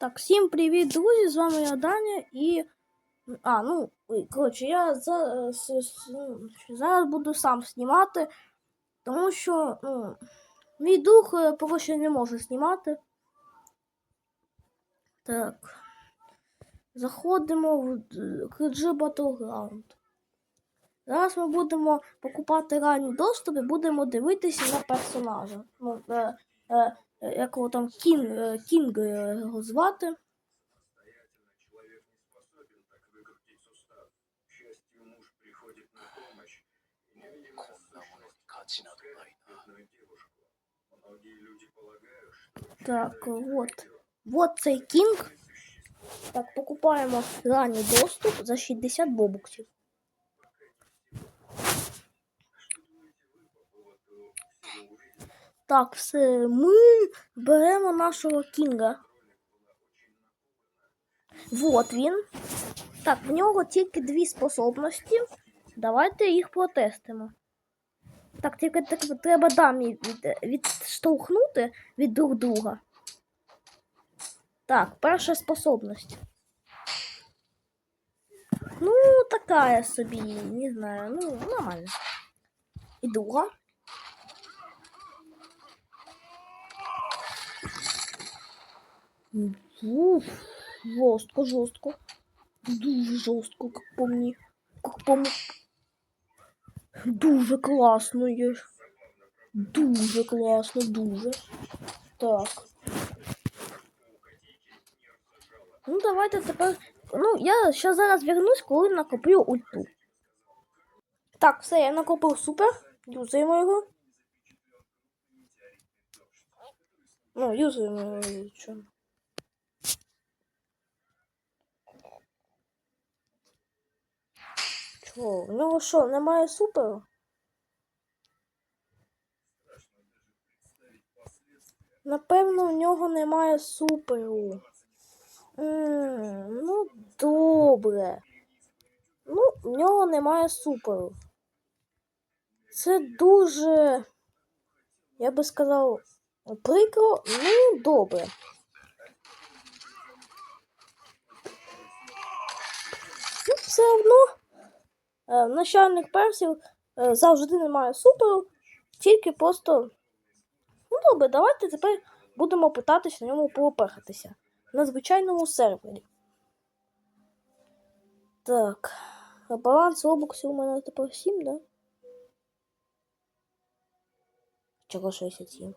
Так, всім привіт, друзі! З вами я Даня і. А, ну, коротше, я за... с- с- ну, зараз буду сам знімати, тому що ну, мій друг е, поки не може знімати. Так. Заходимо в KG Battleground. Зараз ми будемо покупати доступ і будемо дивитися на персонажа. Ну, е, як його там Кінг, е, Кінг е, його звати. Самостоятельно человек не способен так выкрутить сустав. Счастью, муж приходит на помощь и невидимо слышно пускает бедную девушку. Многие люди полагают, что Так, вот. Вот цей кінг. Так, покупаємо ранній доступ за 60 бобуксів. Так, все, ми беремо нашого кінга. Вот він. Так, в нього тільки дві способності. Давайте їх протестимо. Так, тільки так, треба дамі від, відштовхнути від друг друга. Так, перша способність. Ну, такая собі, не знаю, ну, нормально. І друга. Уф, жорстко, жорстко. Дуже жорстко, як по мені. Як по мені. Дуже класно є. Дуже класно, дуже. Так. Ну, давайте тепер. Ну, я ще зараз вернусь, коли накоплю ульту. Так, все, я накопив супер. Юзаємо його. Ну, юзаємо його. Чого? У нього що, немає суперу? Напевно, в нього немає суперу. М, ну, добре. Ну, в нього немає суперу. Це дуже, я би сказав, прикро, ну, добре. Ну, все одно начальник персів е, завжди немає суперу, тільки просто. Ну, добре, давайте тепер будемо питатись на ньому поопехатися на звичайному сервері. Так. Баланс робоксів у мене тепер 7, да? Чого 67?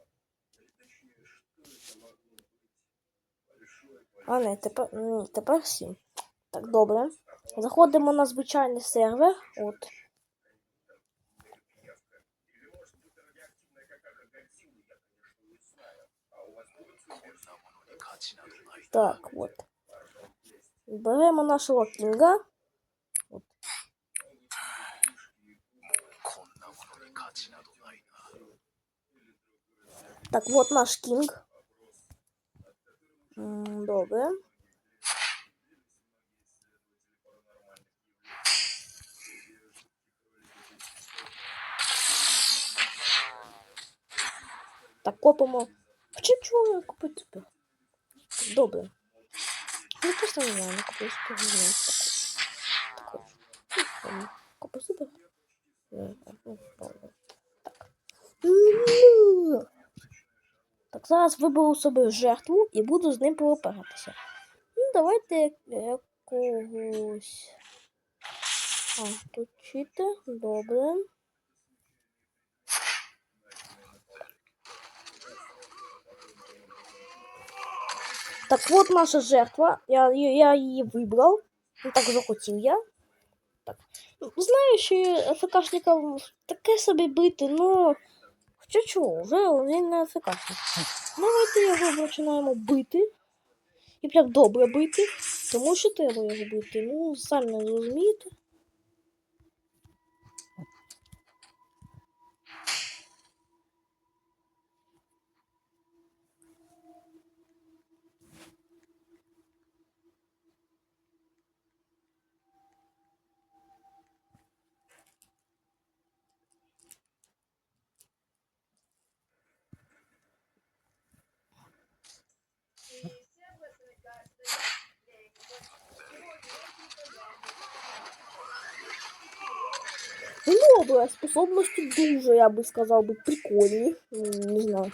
А, не, тепер, ні, тепер 7. Так, добре. Заходимо на звичайний сервер. От. Так, от. Беремо нашого кінга. Так, от наш кінг. М, Добре. Так, копимо. Хоча чого я купити тепер? Добре. Ну, просто не знаю, не куплю супер, не знаю. Так, так. Е. Зараз виберу собі жертву і буду з ним поопиратися. Ну, давайте якогось. А, тут. Добре. Так вот наша жертва. Я, я, її вибрав. Ну, так захотів я. Так. Ну, Знаю, що АФКшникам таке собі бити, ну. Хоча чого, вже він не АФКшник. Давайте його починаємо бити. І прям добре бити. Тому що треба його бити. Ну, самі розумієте. Ну, добре, способності дуже, я би сказав, би прикольні. Не знаю,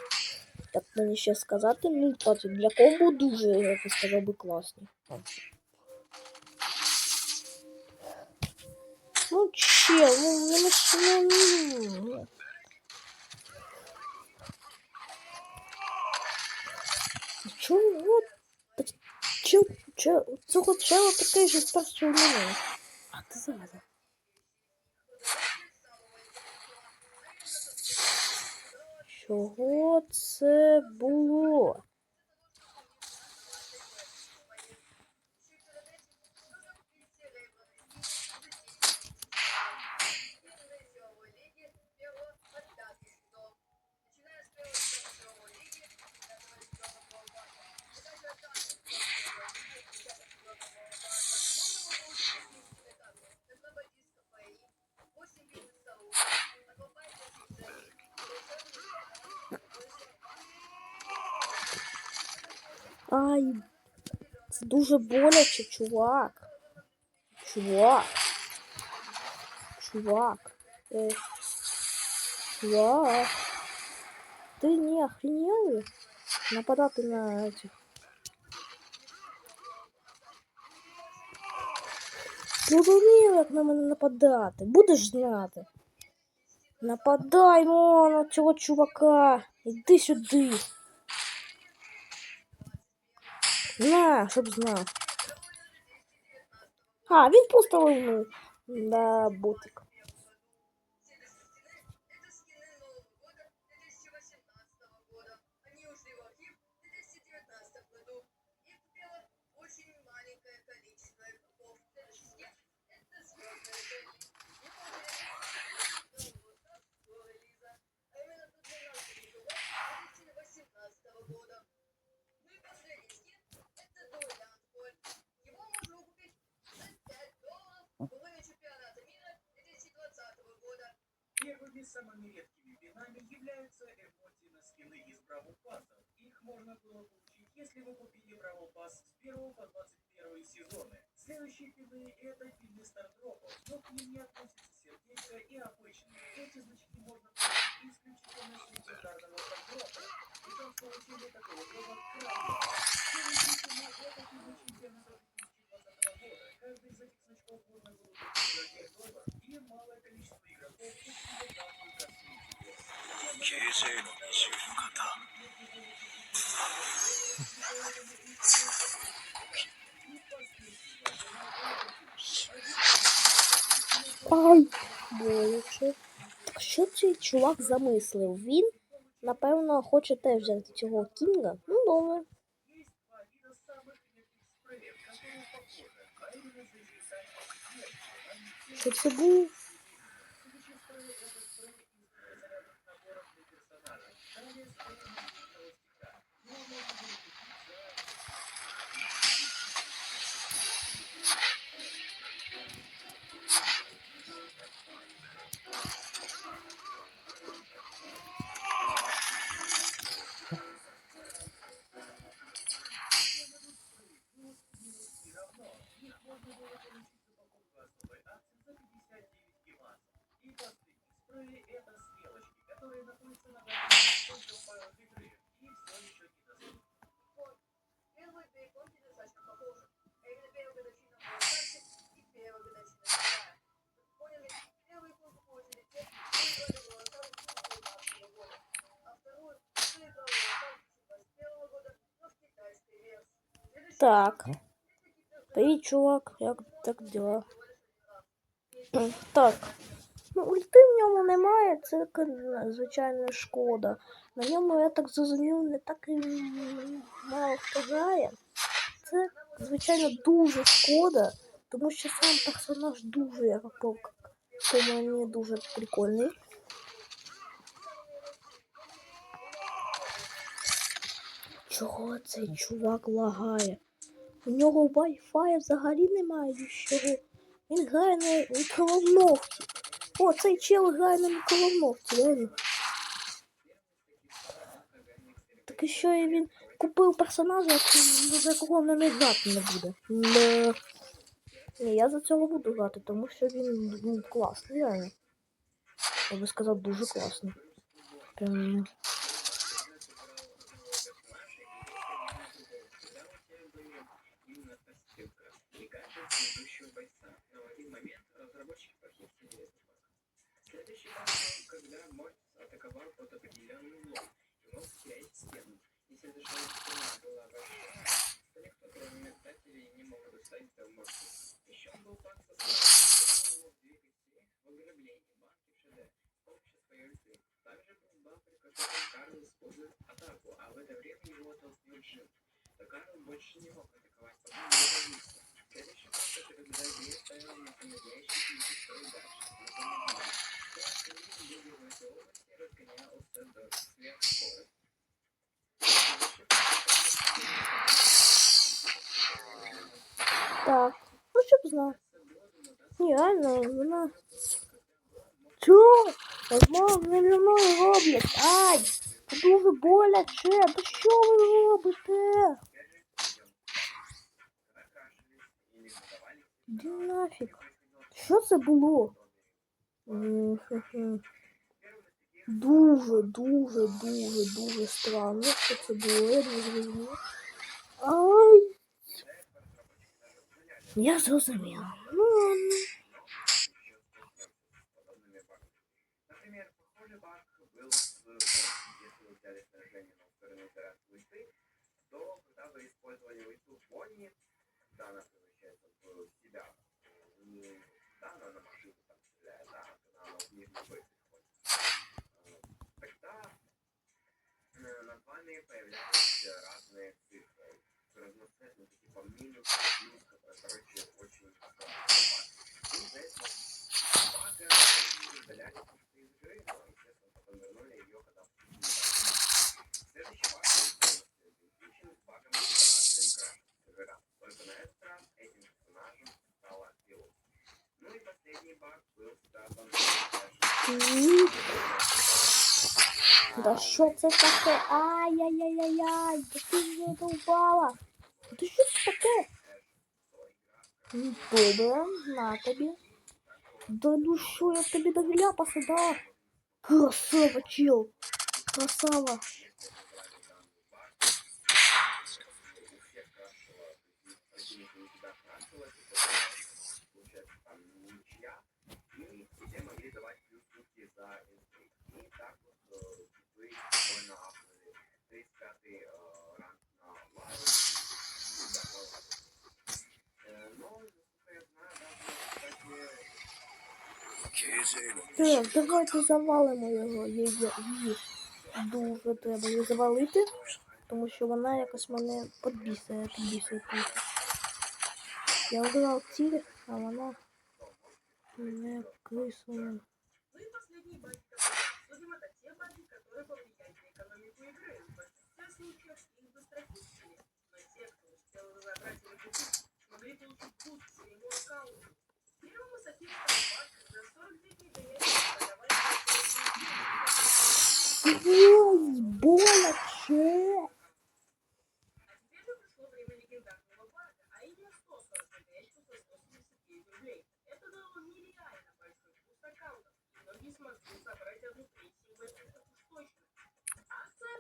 як мені ще сказати. Ну, так, для комбо дуже, я би сказав, би класні. Ну, чел, ну, ну, ну, ну. Чого? Чел, чел, цього чела такий же старший у мене. А ти зараз. Чого це було? Ай, це дуже боляче, чувак. Чувак. Чувак. Е, чувак. Ти не охренел? Нападати на этих. Зрозумів, як на мене нападати. Будеш знати. Нападай, ну, на цього чувака. Іди сюди. На, щоб знав. А, він просто лайнув. на ботик. Первыми самыми редкими пинами являются эмодзи на скины из Бравл Пассов. Их можно было получить, если вы купили Бравл Пасс с 1 по 21 сезоны. Следующие пины это пины стардропов, но к ним не относятся сердечко и обычные. Эти значки можно получить исключительно с легендарного стардропа. Причем с получением такого дропа крайне. Следующие пины это пины чемпионата 形成の二重の型 Ай, боляче. Так що цей чувак замислив? Він, напевно, хоче теж взяти цього кінга. Ну, добре. Есть два вида Так. Привіт, чувак. Як так діла? Так. Ну, ульти в ньому немає, це звичайно шкода. На ньому, я так зрозумів, не так і мало хто. Це, звичайно, дуже шкода, тому що сам персонаж дуже, як по, по мені, дуже прикольний. Чого цей чувак лагає? У нього Wi-Fi взагалі немає нічого. Він грає на мікроволновці. О, цей чел грає на мікроволновці, реально. Так і що і він купив персонажа, за якого не грати не буде. Да. Ні, я за цього буду грати, тому що він ну, класний, реально. Я би сказав, дуже класно. Прям больше не мог атаковать, родился. Следующий это когда Грей ставил на замедляющий и дальше. Так. Ну, щоб знав. Ні, реально, вона. Чо? Возможно, зі мною роблять. Ай! Дуже боляче. Та що ви робите? Іди нафіг. Що це було? Дуже, дуже, дуже, дуже странно, що це було, я не зрозуміла. Ай! Я зрозуміла. Ну, появляются разные цифры. Разноцветные, типа минус, плюс, да что это? таке? Ай-яй-яй-яй-яй! Да ти ж не долбала! Да що це таке? Ну, Добре, на тобі. Да ну що, я тобі до ляпаса дав? Красава, чел. Красава. у всех крашила, противник не всегда крашила, получается Так, давайте завалимо його. Її, її дуже треба її завалити, тому що вона якось мене підбісує трохи. Я обирав ціль, а вона не крисує. Ну и последние баги, которые обсудим, это эта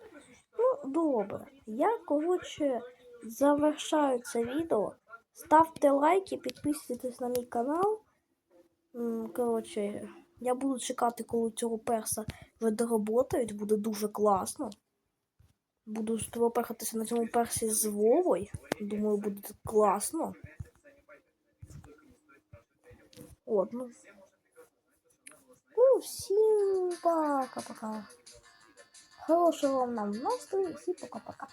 просуществовала Ну, добре. Я, коротше, завершаю це відео. Ставте лайки, підписуйтесь на мій канал. Коротше, я буду чекати, коли цього перса вже доработають, буде дуже класно. Буду спробуватися на цьому персі з Вовою. Думаю, буде класно. От, ну. Ну, всім пока-пока. Хорошого вам нам настрою, всім пока-пока.